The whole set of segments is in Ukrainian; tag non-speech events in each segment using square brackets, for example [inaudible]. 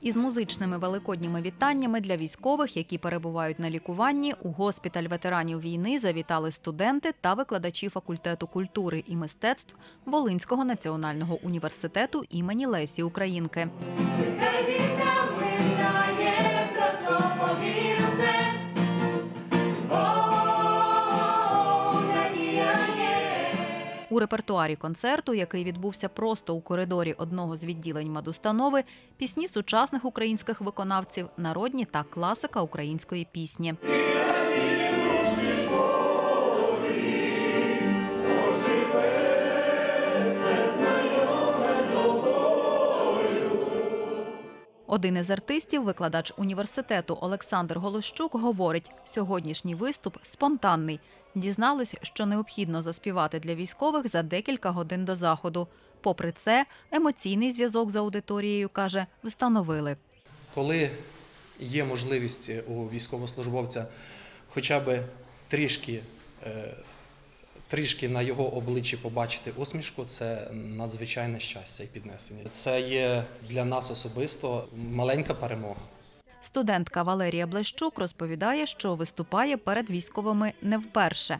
Із музичними великодніми вітаннями для військових, які перебувають на лікуванні, у госпіталь ветеранів війни завітали студенти та викладачі факультету культури і мистецтв Волинського національного університету імені Лесі Українки. Хай віта минає, просто повірце, Репертуарі концерту, який відбувся просто у коридорі одного з відділень медустанови, пісні сучасних українських виконавців, народні та класика української пісні. Один із артистів, викладач університету Олександр Голощук, говорить: сьогоднішній виступ спонтанний. Дізнались, що необхідно заспівати для військових за декілька годин до заходу. Попри це, емоційний зв'язок з аудиторією каже, встановили. Коли є можливість у військовослужбовця хоча б трішки, е, трішки на його обличчі побачити усмішку, це надзвичайне щастя і піднесення. Це є для нас особисто маленька перемога. Студентка Валерія Блещук розповідає, що виступає перед військовими не вперше.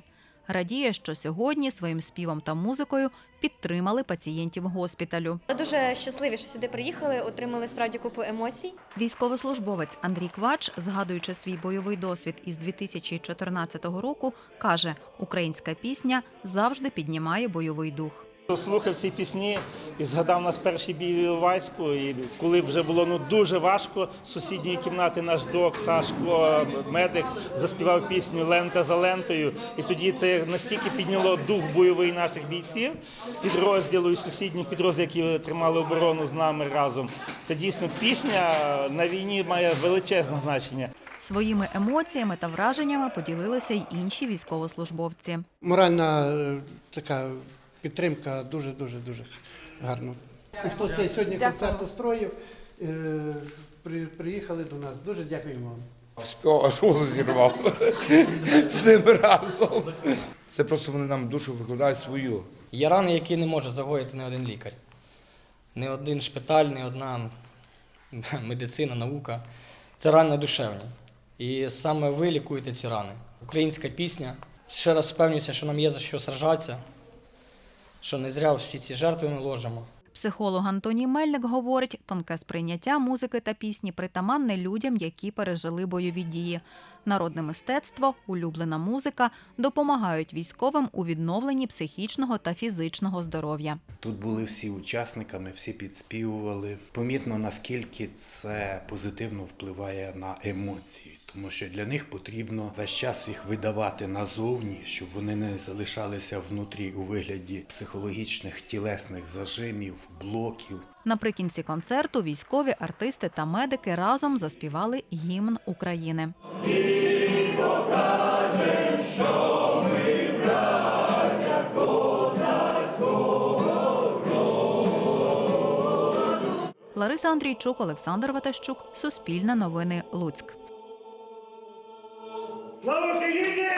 Радіє, що сьогодні своїм співом та музикою підтримали пацієнтів госпіталю. Дуже щасливі, що сюди приїхали, отримали справді купу емоцій. Військовослужбовець Андрій Квач, згадуючи свій бойовий досвід із 2014 року, каже: українська пісня завжди піднімає бойовий дух. Слухав ці пісні і згадав нас перший бій в Іловайську, і коли вже було ну дуже важко з сусідньої кімнати наш док Сашко, медик, заспівав пісню Лента за лентою. І тоді це настільки підняло дух бойовий наших бійців підрозділу і сусідніх підрозділів, які тримали оборону з нами разом. Це дійсно пісня на війні має величезне значення. Своїми емоціями та враженнями поділилися й інші військовослужбовці. Моральна е, така підтримка дуже дуже дуже гарно. І Хто цей сьогодні концерт устроїв, е, приїхали до нас. Дуже дякуємо вам. Спів аж зірвав [laughs] з ними разом. Це просто вони нам душу викладають свою. Є рани, які не може загоїти не один лікар. Не один шпиталь, не одна медицина, наука. Це рани душевні. І саме ви лікуєте ці рани. Українська пісня. Ще раз впевнююся, що нам є за що сражатися, що не зря всі ці жертви ми ложимо. Психолог Антоній Мельник говорить, тонке сприйняття музики та пісні притаманне людям, які пережили бойові дії. Народне мистецтво, улюблена музика допомагають військовим у відновленні психічного та фізичного здоров'я. Тут були всі учасниками, всі підспівували. Помітно, наскільки це позитивно впливає на емоції, тому що для них потрібно весь час їх видавати назовні, щоб вони не залишалися внутрі у вигляді психологічних тілесних зажимів, блоків. Наприкінці концерту військові артисти та медики разом заспівали гімн України. Лариса Андрійчук, Олександр Ватащук, Суспільне новини, Луцьк. Слава Україні!